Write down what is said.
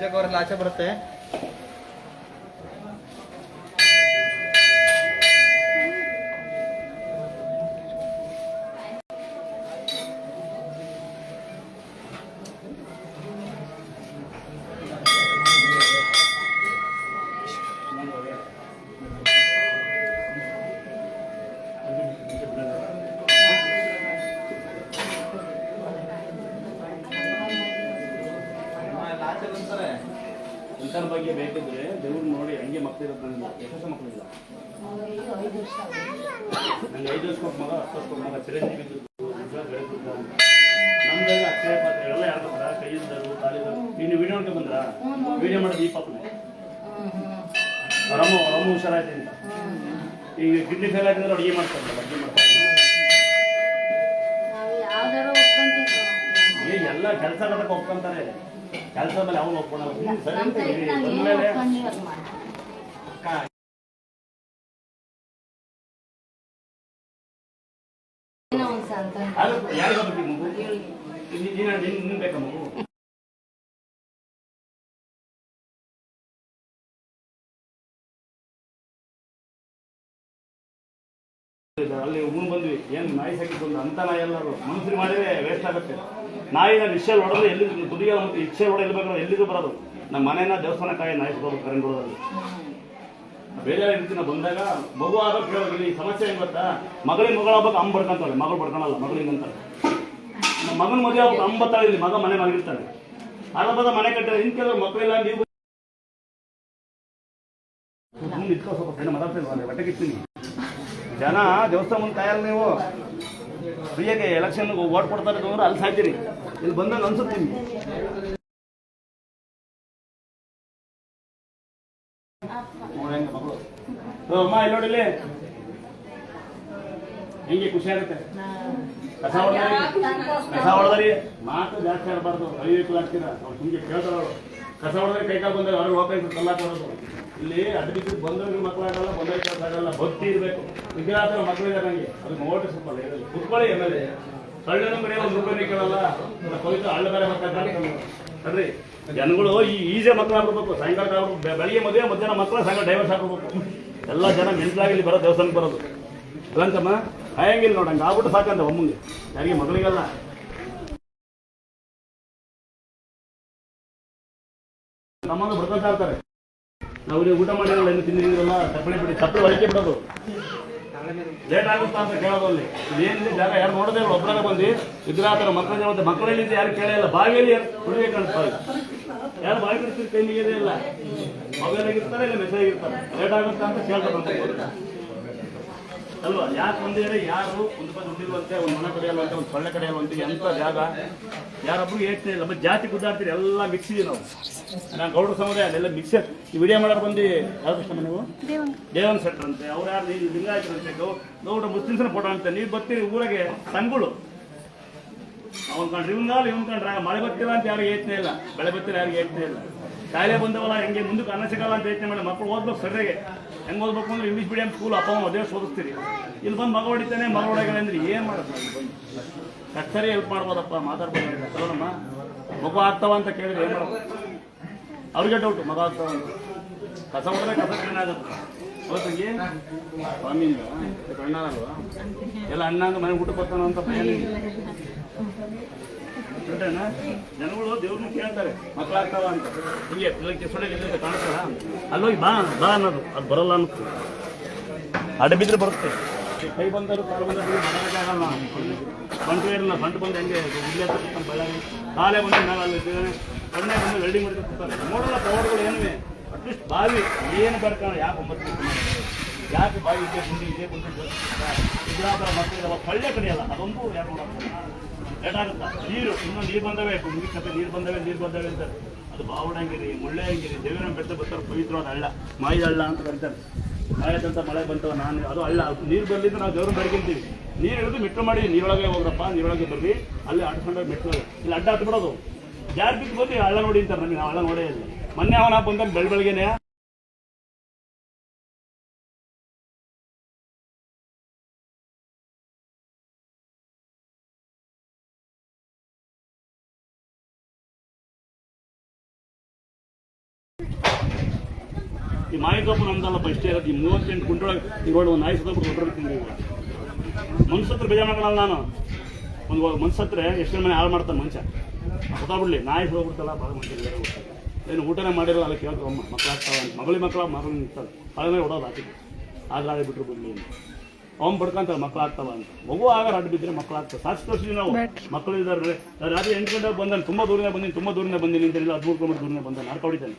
त्याच्यावर लाचा भरत आहे ಇಂಥರ ಬಗ್ಗೆ ಬೇಕಿದ್ರೆ ದೇವ್ರು ನೋಡಿ ಹಂಗೆ ಮಕ್ಕಳಿರೋದು ನನಗೆ ಎಷ್ಟು ಮಕ್ಕಳಿಲ್ಲ ನಂಗೆ ಐದು ವರ್ಷ ಮಗ ಹತ್ತು ವರ್ಷ ಮಗ ಚಿರಂಜೀವಿ. ನಮ್ದಾಗ ಅಕ್ಷಯ ಪಾತ್ರೆಗಳೆಲ್ಲ ಎಲ್ಲ ಯಾರು ಬಂದ್ರ? ಕೈಯಿದ್ದರು ಕಾಲಿದ್ದರು. ನೀನು ವಿಡಿಯೋ ನೋಡ್ಕೊ ಬಂದ್ರ? ವಿಡಿಯೋ ಮಾಡೋದು ಈ ಪಾಪನೆ ರಮು ರಮು ಹುಷಾರಾಯ್ತು ಅಂತ. ಈಗ ಕಿಡ್ನಿ ಫೇಲ್ ಆಗಿದ್ರೆ ಅಡುಗೆ ಮಾಡ್ತಾರೆ ಅಡುಗೆ ಮಾಡ್ತಾರೆ. ಎಲ್ಲ ಕೆಲಸ ಮಾಡಕ್ಕೆ ಒಪ್ಕೊಂತಾರೆ. ಕೆಲಸ ಮೇಲೆ ಅವನು ಅಲ್ಲಿ ಮುಂದ್ ಬಂದ್ವಿ. ಏನ್ ನಾಯಿ ಸಾಕಿತ್ತು ಅಂತ ನಾಯಿ ಎಲ್ಲರೂ ಅದು ಮಾಡಿದ್ರೆ ವೇಸ್ಟ್ ಆಗುತ್ತೆ. ನಾಯಿನ ನಿಶ್ಚಯ ಹೊಡೆದ್ರೆ ಎಲ್ಲಿ ತುದಿಗೆಲ್ಲ ಮತ್ತೆ ಇಚ್ಛೆ ಹೊಡೆ ಎಲ್ಲಿ ಬೇಕಾದ್ರೆ ಎಲ್ಲಿಗೂ ಬರೋದು. ನಮ್ಮ ಮನೇನ ದೇವಸ್ಥಾನ ಕಾಯಿ ನಾಯಿ ಸಿಗೋದು ಕರೆಂಟ್ ಹೊಡೆದಲ್ಲಿ ಬೇರೆ ರೀತಿ ಬಂದಾಗ ಮಗು ಆದಾಗ ಕೇಳೋದು ಈ ಸಮಸ್ಯೆ ಏನ್ ಗೊತ್ತಾ? ಮಗಳಿಗೆ ಮಗಳ ಹಬ್ಬಕ್ಕೆ ಅಮ್ಮ ಬಡ್ಕೊಂತಾರೆ ಮಗಳು ಬಡ್ಕೊಳಲ್ಲ ಮಗಳಿಗೆ ಅಂತಾರೆ. ನಮ್ಮ ಮಗನ ಮದುವೆ ಹಬ್ಬಕ್ಕೆ ಅಂಬತ್ತಾಳೆ ಇಲ್ಲಿ ಮಗ ಮನೆ ಮಲಗಿರ್ತಾನೆ. ಅರ್ಧ ಮನೆ ಕಟ್ಟಿದ್ರೆ ಇನ್ ಕೆಲವರು ಮಕ್ಕಳಿಲ್ಲ, ನೀವು ಇಟ್ಕೋ ಸ್ವಲ್ಪ ಜನ ದೇವಸ್ಥಾನ ಮುಂದೆ ಕಾಯಲ್ಲ ನೀವು. ಫ್ರೀಯಾಗಿ ಎಲೆಕ್ಷನ್ ಓಟ್ ಕೊಡ್ತಾರೆ ಅಂದ್ರೆ ಅಲ್ಲಿ ಸಾಯ್ತೀರಿ. ಇಲ್ಲಿ ಬಂದಾಗ ಅನ್ಸುತ್ತೆ ನಿಮ್ಗೆ. ಅಮ್ಮ, ಇಲ್ಲಿ ನೋಡಿಲ್ಲಿ ಹೆಂಗೆ ಖುಷಿ ಆಗುತ್ತೆ. ಕಸ ಹೊಡೆದ್ರಿ ಕಸ ಹೊಡೆದ್ರಿ ಮಾತು ಜಾಸ್ತಿ ಆಡಬಾರ್ದು. ಐವತ್ತು ಆಗ್ತೀರ ಅವ್ರು ಹಿಂಗೆ ಕೇಳ್ತಾರ ಅವರು. ಕಸ ಹೊಡೆದ್ರೆ ಕೈ ಕಾಲು ಬಂದಾಗ ಅವ್ರಿಗೆ ಇದ್ರು ಕಲ್ಲ ಕೊಡೋದು ಇಲ್ಲಿ ಬಿದ್ದು ಬಂದವ್ರಿಗೆ ಮಕ್ಕಳಾಗಲ್ಲ ಬಂದವ್ರಿಗೆ ಆಗಲ್ಲ, ಭಕ್ತಿ ಇರಬೇಕು. ವಿಗ್ರಹ ಮಕ್ಕಳಿದ್ದಾರೆ ನನಗೆ ಅದಕ್ಕೆ ನೋಡ್ರಿ ಸ್ವಲ್ಪ ಕುತ್ಕೊಳ್ಳಿ ಎಮ್ಮೆಲ್ಲೆ ಸೊಳ್ಳೆ ಮನೆ ಕೇಳಲ್ಲ. ಪವಿತ್ರ ಹಳ್ಳ ಬೇರೆ ಜನಗಳು ಈ ಈಜೆ ಮಕ್ಕಳು ಆಗ್ಬಿಡ್ಬೇಕು. ಸಾಯಂಕಾಲ ಆಗ್ಬಿಡ್ಬೇಕು. ಬೆಳಿಗ್ಗೆ ಮದುವೆ, ಮಧ್ಯಾಹ್ನ ಮಕ್ಕಳು ಸಾಯಂಕಾಲ ಡೈವರ್ಸ್ ಹಾಕ್ಬಿಡ್ಬೇಕು ಎಲ್ಲ ಜನ ಮೆಂಟ್ಲಾಗಿ ಇಲ್ಲಿ ಬರೋ ದೇವಸ್ಥಾನಕ್ಕೆ ಬರೋದು. ಅಲ್ಲಂತಮ್ಮ ಹಾಯಂಗಿಲ್ಲ ನೋಡಂಗೆ ಆಗ್ಬಿಟ್ಟು ಸಾಕಂತ ಒಮ್ಮಂಗೆ. ಯಾರಿಗೆ ಮಗಳಿಗಲ್ಲ. ನಮ್ಮನ್ನು ಬರ್ತಾ ಇರ್ತಾರೆ ನಾವು ಊಟ ಮಾಡಿರಲ್ಲ ಇನ್ನು ತಿಂದಿರಲ್ಲ ತಪ್ಪಳೆ ಬಿಡಿ ತಪ್ಪು ಒಳಗೆ ಬಿಡೋದು. ಲೇಟ್ ಆಗುತ್ತಾ ಅಂತ ಕೇಳೋದಲ್ಲಿ ಇದೇನಿದೆ ಜಾಗ ಯಾರು ನೋಡದೆ ಇಲ್ಲ. ಬಂದು ವಿಗ್ರಹ ಮಕ್ಕಳ ಮತ್ತೆ ಮಕ್ಕಳಲ್ಲಿ ಯಾರು ಕೇಳಿಲ್ಲ ಬಾವಿಯಲ್ಲಿ ಯಾರು ಕುಡಿಬೇಕು ಅಂತ ಬಾವಿ. ಯಾರು ಬಾವಿ ಕೈ ಇಲ್ಲ. ಮೊಬೈಲಾಗಿರ್ತಾರೆ ಇಲ್ಲ ಮೆಸೇಜ್ ಆಗಿರ್ತಾರೆ ಲೇಟ್ ಆಗುತ್ತಾ ಅಂತ ಕೇಳ್ತಾರೆ ಅಲ್ವಾ? ಯಾಕೆ ಬಂದಿದ್ರೆ ಯಾರು ಒಂದು ರೂಪಾಯಿ ದುಡ್ಡಿಲ್ವಂತೆ ಒಂದು ಮನೆ ಕಡೆಯಲ್ವಂತೆ ಒಂದು ಸೊಳ್ಳೆ ಕಡೆಯಲ್ವಂತೆ ಎಂಥ ಜಾಗ? ಯಾರೊಬ್ರು ಹೇಳ್ತಾ ಇಲ್ಲ ಮತ್ತೆ ಜಾತಿ ಗುದ್ದಾಡ್ತೀರಿ ಎಲ್ಲ ಮಿಕ್ಸ್ ಇದೀವಿ ನಾವು. ನಾನು ಗೌಡ ಸಮುದಾಯ ಅಲ್ಲೆಲ್ಲ ಮಿಕ್ಸ್ ಈ ವಿಡಿಯೋ ಮಾಡೋರು ಬಂದು ಯಾವ್ದು ಇಷ್ಟ ನೀವು ದೇವನ್ ಸೆಟ್ರ್ ಅಂತೆ. ಅವ್ರು ಯಾರು? ನೀವು ಲಿಂಗಾಯತರಂತೆ ಗೌಡ ಮುಸ್ಲಿಮ್ಸ್ನ ಫೋಟೋ ಅಂತ. ನೀವು ಬರ್ತೀರಿ ಊರಾಗೆ ಸಂಘಗಳು ಅವನ್ ಕಂಡ್ರೆ ಇವನ್ ಕಾಲ ಇವನ್ ಕಂಡ್ರೆ ಮಳೆ ಬರ್ತಿಲ್ಲ ಅಂತ ಯಾರು ಯೋಚನೆ ಇಲ್ಲ. ಬೆಳೆ ಬರ್ತಿಲ್ಲ ಯಾರಿಗೆ ಯೋಚನೆ ಇಲ್ಲ. ಕಾಯಿಲೆ ಬಂದವಲ್ಲ ಹೆಂಗೆ ಮುಂದಕ್ಕೆ ಅನ್ನ ಸಿಗಲ್ಲ ಅಂತ ಯೋಚನೆ ಮಾಡಿ ಮಕ್ಕಳು ಓದ್ಬೇಕು ಸರಿಯಾಗಿ. ಹೆಂಗ್ ಓದ್ಬೇಕು ಅಂದ್ರೆ ಇಂಗ್ಲೀಷ್ ಮೀಡಿಯಂ ಸ್ಕೂಲ್ ಅಪ್ಪ ಅದೇ ಓದಿಸ್ತೀರಿ ಇಲ್ಲಿ ಬಂದು ಮಗ ಹೊಡಿತಾನೆ, ಮಗ ಹೊಡಗಲ್ಲ ಅಂದ್ರೆ ಏನ್ ಮಾಡೋದು? ಕಚ್ಚರಿ ಹೆಲ್ಪ್ ಮಾಡ್ಬೋದಪ್ಪ, ಮಾತಾಡ್ಬೋದು. ಸಲೋನಮ್ಮ ಮಗು ಆಗ್ತಾವ ಅಂತ ಕೇಳಿದ್ರೆ ಏನ್ ಮಾಡೋದು? ಅವ್ರಿಗೆ ಡೌಟ್ ಮಗ ಆಗ್ತಾವ ಅಂತ. ಕಸ ಹೊಡೆದ್ರೆ ಕಸ ಆಗುತ್ತೆ. ಅವತ್ತಿಗೆ ಸ್ವಾಮಿಯಿಂದ ಅಣ್ಣನಲ್ವಾ ಎಲ್ಲ ಅಣ್ಣ ಅಂತ ಮನೆ ಊಟ ಬರ್ತಾನ ಅಂತ ಬಿಟ್ರೇನ? ಜನಗಳು ದೇವ್ರನ್ನ ಕೇಳ್ತಾರೆ, ಮಕ್ಕಳಾಗ್ತಾವ ಅಂತ. ಹಿಂಗೆ ಬೆಳಗ್ಗೆ ಸುಳ್ಳೆ ಕಾಣಿಸ್ತಲ್ಲ ಅಲ್ಲೋಗಿ ಬಾ ಬಾ ಅನ್ನೋದು. ಅದು ಬರಲ್ಲ ಅನ್ಕ ಅಡಬಿದ್ರೆ ಬಿದ್ರೆ ಬರುತ್ತೆ. ಕೈ ಬಂದರು ಕಾಲು ಬಂದರು ಮಾಡೋಕ್ಕಾಗಲ್ಲ ಬಂಟು ಇರಲ್ಲ ಬಂಟು ಬಂದು ಹೆಂಗೆ ಇಲ್ಲೇ ಬಳ್ಳಾರಿ. ಕಾಲೇ ಬಂದು ನಾವು ಅಲ್ಲಿ ಕಣ್ಣೆ ಬಂದು ವೆಲ್ಡಿಂಗ್ ಮಾಡಿ ಕೂತ್ತಾರೆ ನೋಡಲ್ಲ ಪವರ್ಗಳು ಏನಿವೆ. ಅಟ್ಲೀಸ್ಟ್ ಬಾವಿ ಏನು ಬರ್ತಾನೆ ಯಾಕೆ ಒಂಬತ್ತು ಯಾಕೆ ಬಾಯಿ ಇದೆ ಗುಂಡಿ ಇದೆ ಗುಂಡಿ ಮತ್ತೆ ಮಕ್ಕಳಿದಾವ ಪಳ್ಳೆ ಕಡಿಯಲ್ಲ ಅದೊಂದು ಯಾರು ಏನಾಗುತ್ತಾ ನೀರು, ಇನ್ನೂ ನೀರು ಬಂದವೇ? ಮುಗಿಕತ್ತೆ ನೀರು ಬಂದವೆ ನೀರು ಬಂದವೆ ಅಂತಾರೆ. ಅದು ಬಾವಣಗಿರಿ ಮುಳ್ಳೆಯಂಗಿರಿ ದೇವಿನ ಬೆಟ್ಟ ಬರ್ತಾರೆ, ಪವಿತ್ರವಾದ ಹಳ್ಳ. ಮಾಯಿದ ಹಳ್ಳ ಅಂತ ಕರಿತಾರೆ ಮಾಯದಂತ ಮಳೆ ಬಂತವ ನಾನು, ಅದು ಹಳ್ಳ. ನೀರು ಬರಲಿಂದ ನಾವು ದೇವ್ರನ್ನ ಬೆಳಗಿಂತೀವಿ ನೀರು ಹಿಡಿದು ಮೆಟ್ಲು ಮಾಡಿ, ನೀರೊಳಗೆ ಹೋಗ್ರಪ್ಪ, ನೀರೊಳಗೆ ಬರ್ರಿ. ಅಲ್ಲಿ ಆಡ್ಕೊಂಡ್ರೆ ಮೆಟ್ಲು ಇಲ್ಲಿ, ಅಡ್ಡ ಹತ್ಬಿಡೋದು. ಜಾರ್ ಬಿದ್ದು ಬಂದು ಹಳ್ಳ ನೋಡಿ ಅಂತಾರೆ ನಮಗೆ ಹಳ್ಳ ನೋಡೇ ಇಲ್ಲ. ಮೊನ್ನೆ ಅವನ ಬಂದ ಬೆಳ ಬೆಳಗ್ಗೆನೆ ಈ ಮಾಯಿಕಪ್ಪು ನಮ್ದಲ್ಲಪ್ಪ ಇಷ್ಟೇ ಇರೋದು. ಈ ಮೂವತ್ತೆಂಟು ಕುಂಟೊಳಗೆ ರೋಡ್ ಒಂದು ನಾಯಿ ಸತ್ತೋಗ್ಬಿಟ್ಟು ದೊಡ್ಡ ತಿಂದು ಮನ್ಸತ್ರ ಬೇಜಾರು ಮಾಡ್ಕೊಳಲ್ಲ ನಾನು. ಒಂದು ಮನ್ಸತ್ರೆ ಎಷ್ಟೇ ಮನೆ ಹಾಳು ಮಾಡ್ತಾನೆ ಮನುಷ್ಯ. ಗೊತ್ತಾಗ್ಬಿಡ್ಲಿ, ನಾಯಿ ಹೋಗ್ಬಿಡ್ತಲ್ಲ, ಭಾಳ ಮನುಷ್ಯ ಏನು ಊಟನೇ ಮಾಡಿರೋ ಅಲ್ಲಿ ಕೇಳ್ತಾವಮ್ಮ ಅಂತ. ಮಗಳಿಗೆ ಮಕ್ಕಳ ಮಗಳು ನಿಂತಾರೆ ಹಳೆ ಹೊಡೋದು ಹಾಕಿದ್ದು ಆದ್ರೆ ಬಿಟ್ರು ಬಿಡ್ಲಿ ಅವ್ನು ಬಡ್ಕೊಂತಾರೆ ಮಕ್ಳು ಆಗ್ತಾವ ಅಂತ. ಮಗು ಆಗಾರ ಅಡ್ಡ ಬಿದ್ದರೆ ಮಕ್ಳು ಸಾಕಷ್ಟು ಸಾಕ್ಷಿ ತೋರಿಸಿದ್ವಿ ನಾವು ಮಕ್ಕಳು ಇದ್ದಾರೆ ರಾತ್ರಿ ಎಂಟು ಗಂಟೆ ಬಂದಾನೆ ತುಂಬ ದೂರದಿಂದ ಬಂದೀನಿ ತುಂಬ ದೂರದಿಂದ ಬಂದೀನಿ ಅಂತ ಹೇಳಿ ಹದಿಮೂರು ಕಿಲೋಮೀಟರ್ ದೂರನೇ ಬಂದ ನಡ್ಕೊಂಡಿದ್ದಾನೆ